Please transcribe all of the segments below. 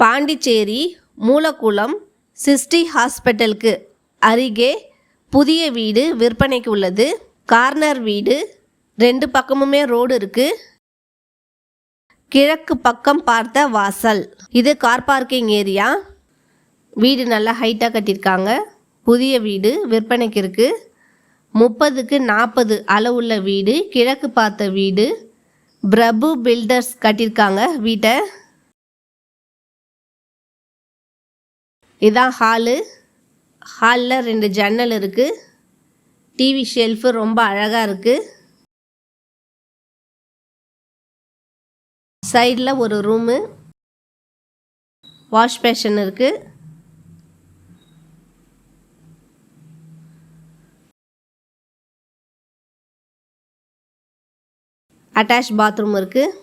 Pondicherry Moolakulam sixty ஹாஸ்பிட்டலுக்கு அருகே புதிய வீடு விற்பனைக்கு உள்ளது. கார்னர் வீடு ரெண்டு பக்கமுமே ரோடு இருக்கு. கிழக்கு பக்கம் பார்த்த வாசல். இது கார் பார்க்கிங் ஏரியா. வீடு நல்லா ஹைட்டாக கட்டியிருக்காங்க. புதிய வீடு விற்பனைக்கு இருக்குது முப்பதுக்கு நாற்பது அளவுள்ள வீடு கிழக்கு பார்த்த வீடு. பிரபு பில்டர்ஸ் கட்டியிருக்காங்க வீட்டை. இதான் ஹாலு ஹாலில் ரெண்டு ஜன்னல் இருக்குது டிவி ஷெல்ஃபு ரொம்ப அழகாக இருக்குது சைடில் ஒரு ரூமு வாஷ் பேஷன் இருக்குது அட்டாச் பாத்ரூம் இருக்குது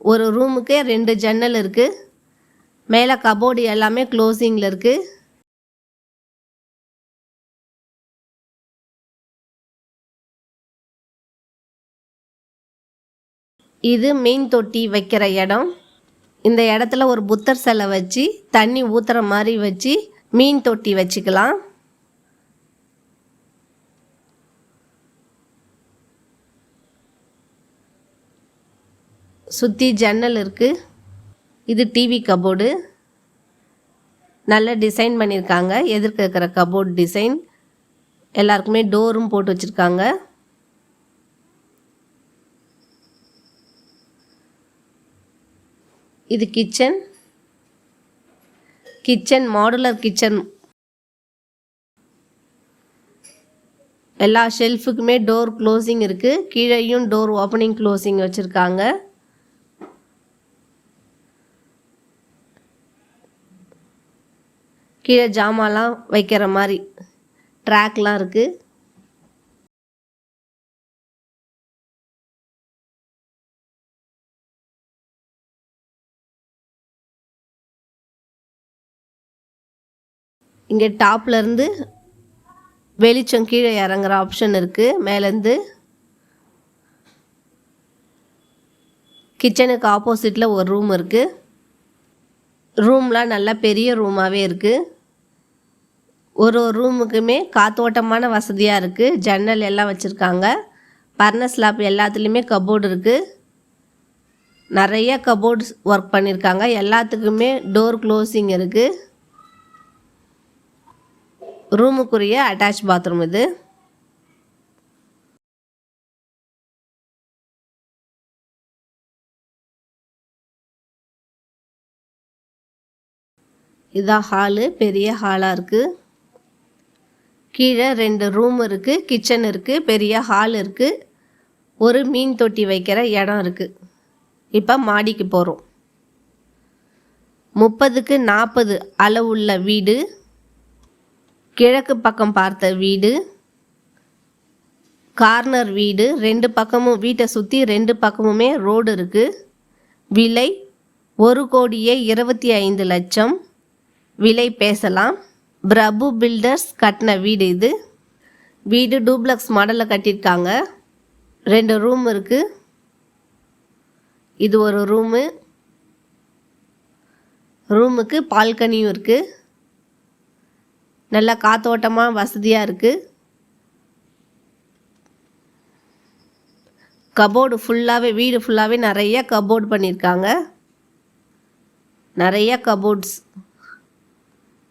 ஒரு ரூமுக்கே ரெண்டு ஜன்னல் இருக்குது மேலே கபோர்டு எல்லாமே க்ளோசிங்கில் இருக்குது இது மீன் தொட்டி வைக்கிற இடம். இந்த இடத்துல ஒரு புத்தர் சிலை வச்சு தண்ணி ஊற்றுற மாதிரி வச்சு மீன் தொட்டி வச்சுக்கலாம். சுற்றி ஜன்னல் இருக்குது இது டிவி கபோர்டு நல்ல டிசைன் பண்ணியிருக்காங்க எதிர்க்க இருக்கிற கபோர்ட் டிசைன் எல்லாருக்குமே டோரும் போட்டு வச்சுருக்காங்க. இது கிச்சன் கிச்சன் மாடுலர் கிச்சன் எல்லா ஷெல்ஃபுக்குமே டோர் க்ளோசிங் இருக்குது கீழேயும் டோர் ஓப்பனிங் க்ளோசிங் வச்சுருக்காங்க. கீழே ஜாமான்லாம் வைக்கிற மாதிரி ட்ராக்லாம் இருக்குது இங்கே டாப்லேருந்து வெளிச்சம் கீழே இறங்குற ஆப்ஷன் இருக்குது மேலேருந்து கிச்சனுக்கு ஆப்போசிட்டில் ஒரு ரூம் இருக்குது ரூம்லாம் நல்லா பெரிய ரூமாகவே இருக்குது ஒரு ஒரு ரூமுக்குமே காத்தோட்டமான வசதியாக இருக்குது ஜன்னல் எல்லாம் வச்சுருக்காங்க. பர்ன ஸ்லாப் எல்லாத்துலேயுமே கபோர்டு இருக்குது நிறைய கபோர்ட்ஸ் ஒர்க் பண்ணியிருக்காங்க எல்லாத்துக்குமே டோர் க்ளோசிங் இருக்குது ரூமுக்குரிய அட்டாச் பாத்ரூம் இது. இதான் ஹாலு பெரிய ஹாலாக இருக்குது கீழே ரெண்டு ரூம் இருக்குது கிச்சன் இருக்குது பெரிய ஹால் இருக்குது ஒரு மீன் தொட்டி வைக்கிற இடம் இருக்குது இப்போ மாடிக்கு போகிறோம் முப்பதுக்கு நாற்பது அளவுள்ள வீடு. கிழக்கு பக்கம் பார்த்த வீடு. கார்னர் வீடு. ரெண்டு பக்கமும் வீட்டை சுற்றி ரெண்டு பக்கமுமே ரோடு இருக்குது விலை ஒரு கோடியே இருபத்தி ஐந்து லட்சம். விலை பேசலாம். பிரபு பில்டர்ஸ் கட்டின வீடு இது. வீடு டூப்ளக்ஸ் மாடலில் கட்டியிருக்காங்க. ரெண்டு ரூம் இருக்குது இது ஒரு ரூமு ரூமுக்கு பால்கனியும் இருக்குது நல்லா காத்தோட்டமாக வசதியாக இருக்குது கபோர்டு ஃபுல்லாகவே வீடு ஃபுல்லாகவே நிறைய கபோர்டு பண்ணியிருக்காங்க. நிறைய கபோர்ட்ஸ்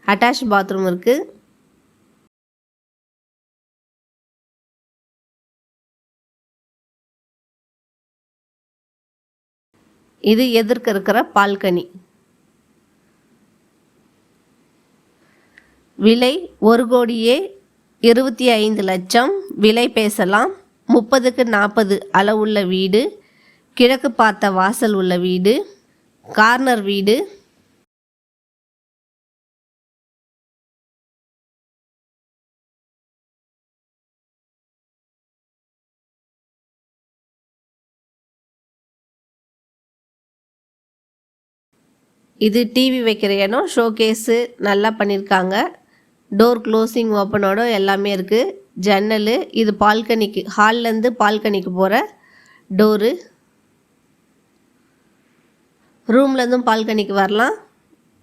அட்டாச் பாத்ரூம் இருக்குது இது எதிர்க்க இருக்கிற பால்கனி. விலை ஒரு கோடியே இருபத்தி ஐந்து லட்சம். விலை பேசலாம். முப்பதுக்கு நாற்பது அளவுள்ள வீடு. கிழக்கு பார்த்த வாசல் உள்ள வீடு. கார்னர் வீடு. இது டிவி வைக்கிற இடம் ஷோகேஸு நல்லா பண்ணியிருக்காங்க டோர் க்ளோசிங் ஓப்பனோட எல்லாமே இருக்குது ஜன்னல் இது பால்கனிக்கு ஹால்லேருந்து பால்கனிக்கு போகிற டோரு ரூம்லேருந்தும் பால்கனிக்கு வரலாம்.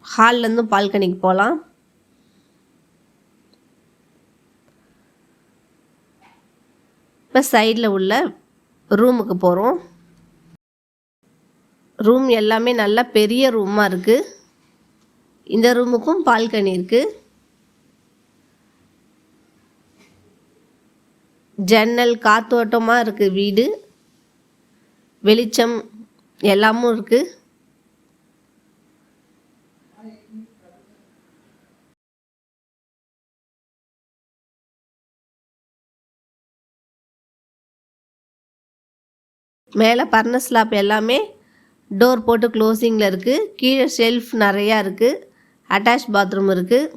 ஹால்லேருந்தும் பால்கனிக்கு போகலாம் இப்போ சைடில் உள்ள ரூமுக்கு போகிறோம் ரூம் எல்லாமே நல்லா பெரிய ரூமாக இருக்குது இந்த ரூமுக்கும் பால்கனி இருக்குது ஜன்னல் காத்தோட்டமாக இருக்குது வீடு. வெளிச்சம் எல்லாமும் இருக்குது மேலே பர்னஸ் ஸ்லாப் எல்லாமே டோர் போட்டு க்ளோசிங்கில் இருக்குது கீழே ஷெல்ஃப் நிறையா இருக்குது அட்டாச் பாத்ரூம் இருக்குது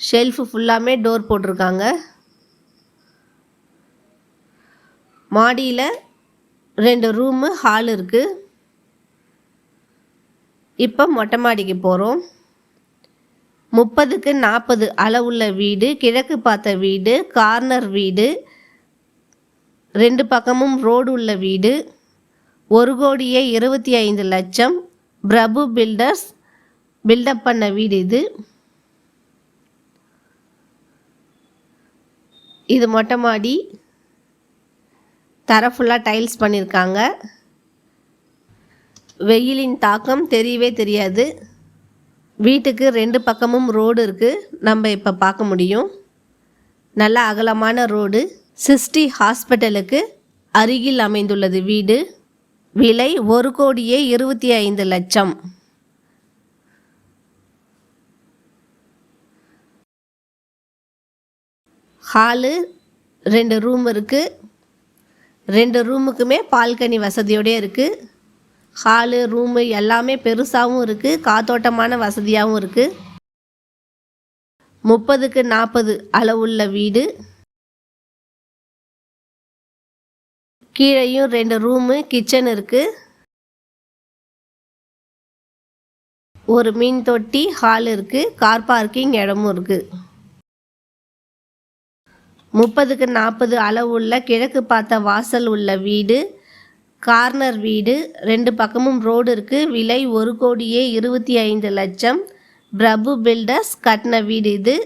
ஷெல்ஃபு ஃபுல்லாமே டோர் போட்டிருக்காங்க. மாடியில் ரெண்டு ரூமு ஹால் இருக்குது இப்போ மொட்டை மாடிக்கு போகிறோம் முப்பதுக்கு நாற்பது அளவுள்ள வீடு கிழக்கு பார்த்த வீடு கார்னர் வீடு ரெண்டு பக்கமும் ரோடு உள்ள வீடு. ஒரு கோடியே இருபத்தி ஐந்து லட்சம் பிரபு பில்டர்ஸ் பில்டப் பண்ண வீடு இது. இது மொட்டை மாடி தர ஃபுல்லாக டைல்ஸ் பண்ணியிருக்காங்க வெயிலின் தாக்கம் தெரியவே தெரியாது. வீட்டுக்கு ரெண்டு பக்கமும் ரோடு இருக்குது நம்ம இப்போ பார்க்க முடியும். நல்ல அகலமான ரோடு சிஸ்டி ஹாஸ்பிட்டலுக்கு அருகில் அமைந்துள்ளது வீடு. விலை ஒரு கோடியே இருபத்தி ஐந்து லட்சம். ஹாலு ரெண்டு ரூம் இருக்குது ரெண்டு ரூமுக்குமே பால்கனி வசதியோடய இருக்குது ஹாலு ரூமு எல்லாமே பெருசாகவும் இருக்குது காத்தோட்டமான வசதியாகவும் இருக்குது முப்பதுக்கு நாற்பது அளவுள்ள வீடு. கீழேயும் ரெண்டு ரூமு கிச்சன் இருக்குது ஒரு மீன் தொட்டி ஹால் இருக்குது கார் பார்க்கிங் இடமும் இருக்குது முப்பதுக்கு நாற்பது அளவுள்ள கிழக்கு பார்த்த வாசல் உள்ள வீடு கார்னர் வீடு. ரெண்டு பக்கமும் ரோடு இருக்குது விலை ஒரு கோடியே இருபத்தி ஐந்து லட்சம். பிரபு பில்டர்ஸ் கட்டின வீடு இது.